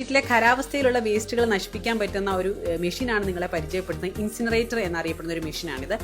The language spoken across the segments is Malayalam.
വീട്ടിലെ ഖരാവസ്ഥയിലുള്ള വേസ്റ്റുകൾ നശിപ്പിക്കാൻ പറ്റുന്ന ഒരു മെഷീനാണ് നിങ്ങളെ പരിചയപ്പെടുത്തുന്നത്. ഇൻസിനറേറ്റർ എന്നറിയപ്പെടുന്ന ഒരു മെഷീനാണിത്.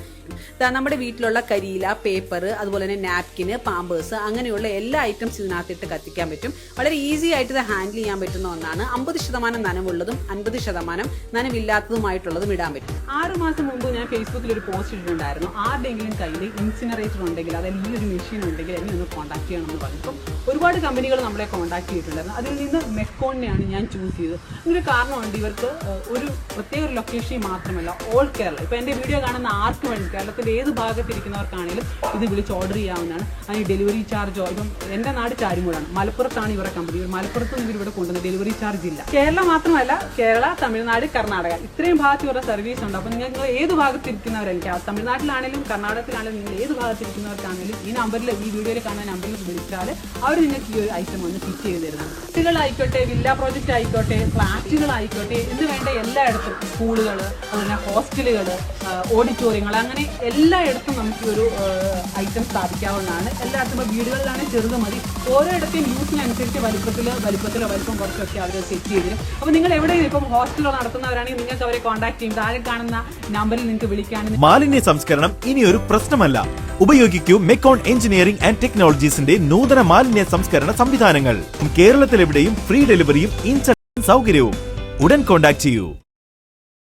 നമ്മുടെ വീട്ടിലുള്ള കരിയില പേപ്പർ അതുപോലെ തന്നെ നാപ്കിന് പാമ്പേഴ്സ് അങ്ങനെയുള്ള എല്ലാ ഐറ്റംസ് ഇതിനകത്തിട്ട് കത്തിക്കാൻ പറ്റും. വളരെ ഈസി ആയിട്ട് ഇത് ഹാൻഡിൽ ചെയ്യാൻ പറ്റുന്ന ഒന്നാണ്. അമ്പത് ശതമാനം നനവുള്ളതും അൻപത് ശതമാനം നനവില്ലാത്തതുമായിട്ടുള്ളതും ഇടാൻ പറ്റും. ആറ് മാസം മുമ്പ് ഞാൻ ഫേസ്ബുക്കിൽ ഒരു പോസ്റ്റ് ഇട്ടിട്ടുണ്ടായിരുന്നു. ആരുടെയെങ്കിലും കയ്യിൽ ഇൻസിനറേറ്റർ ഉണ്ടെങ്കിൽ അതായത് ഈ ഒരു മെഷീൻ ഉണ്ടെങ്കിൽ എന്നെ ഒന്ന് കോൺടാക്ട് ചെയ്യണമെന്ന് പറഞ്ഞു അപ്പം ഒരുപാട് കമ്പനികൾ നമ്മളെ കോൺടാക്ട് ചെയ്തിട്ടുണ്ടായിരുന്നു. അതിൽ നിന്ന് മെക്കോണിനെയാണ് ഞാൻ ചൂസ് ചെയ്തത് അങ്ങനെ കാരണമുണ്ട്. ഇവർക്ക് ഒരു പ്രത്യേക ഒരു ലൊക്കേഷൻ മാത്രമല്ല ഓൾ കേരള ഇപ്പോൾ എന്റെ വീഡിയോ കാണുന്ന ആർക്ക് വേണ്ടി കേരളത്തിന്റെ ഏത് ഭാഗത്തിരിക്കുന്നവർക്കാണെങ്കിലും ഇത് വിളിച്ച് ഓർഡർ ചെയ്യാവുന്നതാണ്. അതിന് ഡെലിവറി ചാർജോ ഇപ്പം എന്റെ നാട് ചാരിമൂടാണ്. മലപ്പുറത്താണ് ഇവരുടെ കമ്പനി മലപ്പുറത്ത് നിന്ന് ഇവർ ഇവിടെ കൊണ്ടുവന്ന ഡെലിവറി ചാർജ് ഇല്ല. കേരള മാത്രമല്ല കേരള തമിഴ്നാട് കർണാടക. ഇത്രയും ഭാഗത്ത് ഇവരുടെ സർവീസ് ഉണ്ട്. അപ്പോൾ നിങ്ങൾ ഏത് ഭാഗത്തിരിക്കുന്നവരായിരിക്കും? തമിഴ്നാട്ടിലാണെങ്കിലും കർണാടകത്തിലാണെങ്കിലും നിങ്ങൾ ഏത് ഭാഗത്തിരിക്കുന്നവർക്കാണെങ്കിലും ഈ നമ്പറിൽ ഈ വീഡിയോയിൽ കാണുന്ന നമ്പറിൽ വിളിച്ചാൽ അവർ നിങ്ങൾക്ക് ഈ ഒരു ഐറ്റം ഒന്ന് ഫിറ്റ് ചെയ്ത് തരുന്നത് കുട്ടികളായിക്കോട്ടെ വില്ല പ്രോജക്റ്റ് ആയിക്കോട്ടെ ഫ്ലാറ്റുകളായിക്കോട്ടെ എന്ന് വേണ്ട എല്ലായിടത്തും സ്കൂളുകൾ അതുപോലെ ഹോസ്റ്റലുകൾ ഓഡിറ്റോറിയങ്ങൾ അങ്ങനെ എല്ലായിടത്തും നമുക്ക് ഒരു ഐറ്റം സ്ഥാപിക്കാവുന്നതാണ്. എല്ലായിടത്തും ഇപ്പോൾ വീടുകളിലാണെങ്കിൽ ചെറുത് മതി. ഓരോയിടത്തെയും യൂസിനനുസരിച്ച് വലുപ്പത്തിൽ വലുപ്പത്തിലോ വലുപ്പം കുറച്ചൊക്കെ അവർ സെറ്റ് ചെയ്ത് അപ്പോൾ നിങ്ങൾ എവിടെയും ഇപ്പം ഹോസ്റ്റലോ നടത്തുന്നവരാണെങ്കിൽ നിങ്ങൾക്ക് അവരെ കോൺടാക്ട് ചെയ്യും. താഴെ കാണുന്ന നമ്പറിൽ നിങ്ങൾക്ക് വിളിക്കാനും മാലിന്യ സംസ്കരണം ഇനി ഒരു പ്രശ്നമല്ല. ഉപയോഗിക്കൂ മെക്കോൺ എഞ്ചിനീയറിംഗ് ആൻഡ് ടെക്നോളജീസിന്റെ നൂതന മാലിന്യ സംസ്കരണ സംവിധാനങ്ങൾ. കേരളത്തിലെവിടെയും ഫ്രീ ഡെലിവറിയും ഇൻസ്റ്റന്റ് സൗകര്യവും. ഉടൻ കോൺടാക്ട് ചെയ്യൂ.